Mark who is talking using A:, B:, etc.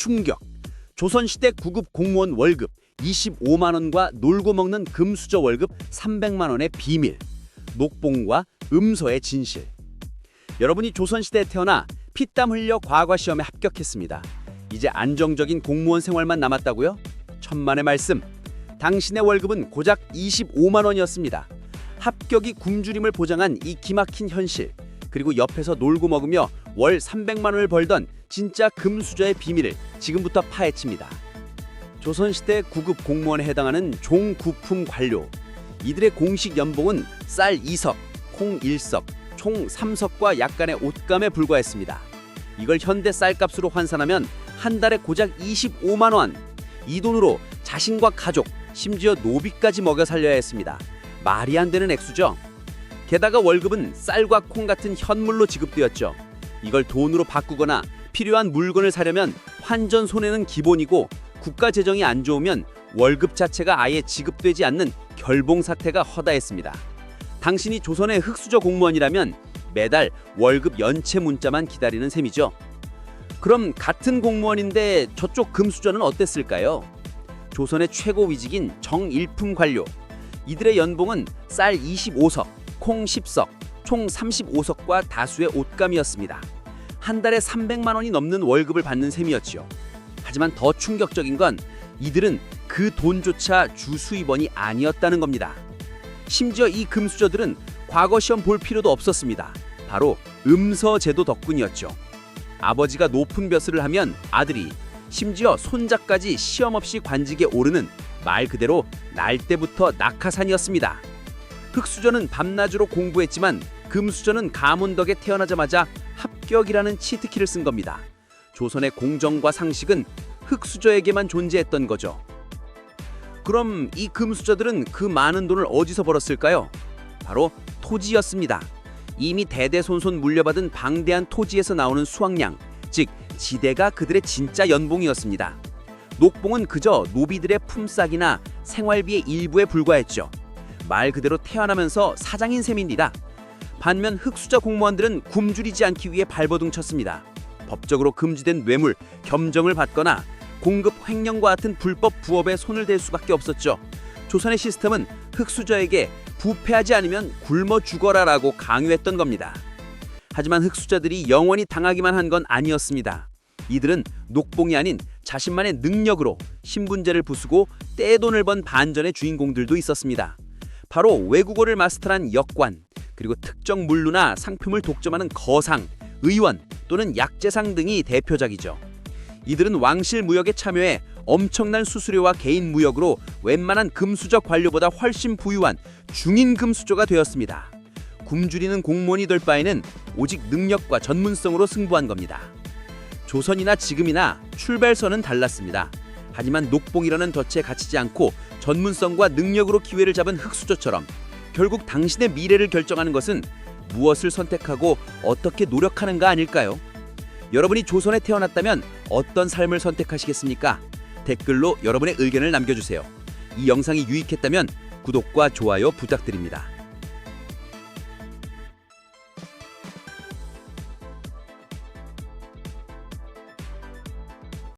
A: 충격. 조선시대 구급 공무원 월급 25만 원과 놀고 먹는 금수저 월급 300만 원의 비밀. 녹봉과 음서의 진실. 여러분이 조선시대에 태어나 피땀 흘려 과거 시험에 합격했습니다. 이제 안정적인 공무원 생활만 남았다고요? 천만의 말씀. 당신의 월급은 고작 25만 원이었습니다. 합격이 굶주림을 보장한 이 기막힌 현실. 그리고 옆에서 놀고 먹으며 월 300만 원을 벌던 진짜 금수저의 비밀을 지금부터 파헤칩니다. 조선시대 구급 공무원에 해당하는 종구품 관료. 이들의 공식 연봉은 쌀 2석, 콩 1석, 총 3석과 약간의 옷감에 불과했습니다. 이걸 현대 쌀값으로 환산하면 한 달에 고작 25만 원. 이 돈으로 자신과 가족, 심지어 노비까지 먹여 살려야 했습니다. 말이 안 되는 액수죠. 게다가 월급은 쌀과 콩 같은 현물로 지급되었죠. 이걸 돈으로 바꾸거나 필요한 물건을 사려면 환전 손해는 기본이고 국가 재정이 안 좋으면 월급 자체가 아예 지급되지 않는 결봉 사태가 허다했습니다. 당신이 조선의 흑수저 공무원이라면 매달 월급 연체 문자만 기다리는 셈이죠. 그럼 같은 공무원인데 저쪽 금수저는 어땠을까요? 조선의 최고 위직인 정일품 관료. 이들의 연봉은 쌀 25석, 콩 10석, 총 35석과 다수의 옷감이었습니다. 한 달에 300만 원이 넘는 월급을 받는 셈이었지요. 하지만 더 충격적인 건 이들은 그 돈조차 주 수입원이 아니었다는 겁니다. 심지어 이 금수저들은 과거 시험 볼 필요도 없었습니다. 바로 음서 제도 덕분이었죠. 아버지가 높은 벼슬을 하면 아들이 심지어 손자까지 시험 없이 관직에 오르는 말 그대로 날 때부터 낙하산이었습니다. 흑수저는 밤낮으로 공부했지만 금수저는 가문 덕에 태어나자마자 합격이라는 치트키를 쓴 겁니다. 조선의 공정과 상식은 흑수저에게만 존재했던 거죠. 그럼 이 금수저들은 그 많은 돈을 어디서 벌었을까요? 바로 토지였습니다. 이미 대대손손 물려받은 방대한 토지에서 나오는 수확량, 즉 지대가 그들의 진짜 연봉이었습니다. 녹봉은 그저 노비들의 품삯이나 생활비의 일부에 불과했죠. 말 그대로 태어나면서 사장인 셈입니다. 반면 흑수저 공무원들은 굶주리지 않기 위해 발버둥 쳤습니다. 법적으로 금지된 뇌물, 겸정을 받거나 공급 횡령과 같은 불법 부업에 손을 댈 수밖에 없었죠. 조선의 시스템은 흑수저에게 부패하지 않으면 굶어 죽어라라고 강요했던 겁니다. 하지만 흑수저들이 영원히 당하기만 한 건 아니었습니다. 이들은 녹봉이 아닌 자신만의 능력으로 신분제를 부수고 떼돈을 번 반전의 주인공들도 있었습니다. 바로 외국어를 마스터한 역관, 그리고 특정 물류나 상품을 독점하는 거상, 의원 또는 약재상 등이 대표작이죠. 이들은 왕실 무역에 참여해 엄청난 수수료와 개인 무역으로 웬만한 금수저 관료보다 훨씬 부유한 중인 금수저가 되었습니다. 굶주리는 공무원이 될 바에는 오직 능력과 전문성으로 승부한 겁니다. 조선이나 지금이나 출발선은 달랐습니다. 하지만 녹봉이라는 덫에 갇히지 않고 전문성과 능력으로 기회를 잡은 흑수저처럼 결국 당신의 미래를 결정하는 것은 무엇을 선택하고 어떻게 노력하는가 아닐까요? 여러분이 조선에 태어났다면 어떤 삶을 선택하시겠습니까? 댓글로 여러분의 의견을 남겨주세요. 이 영상이 유익했다면 구독과 좋아요 부탁드립니다.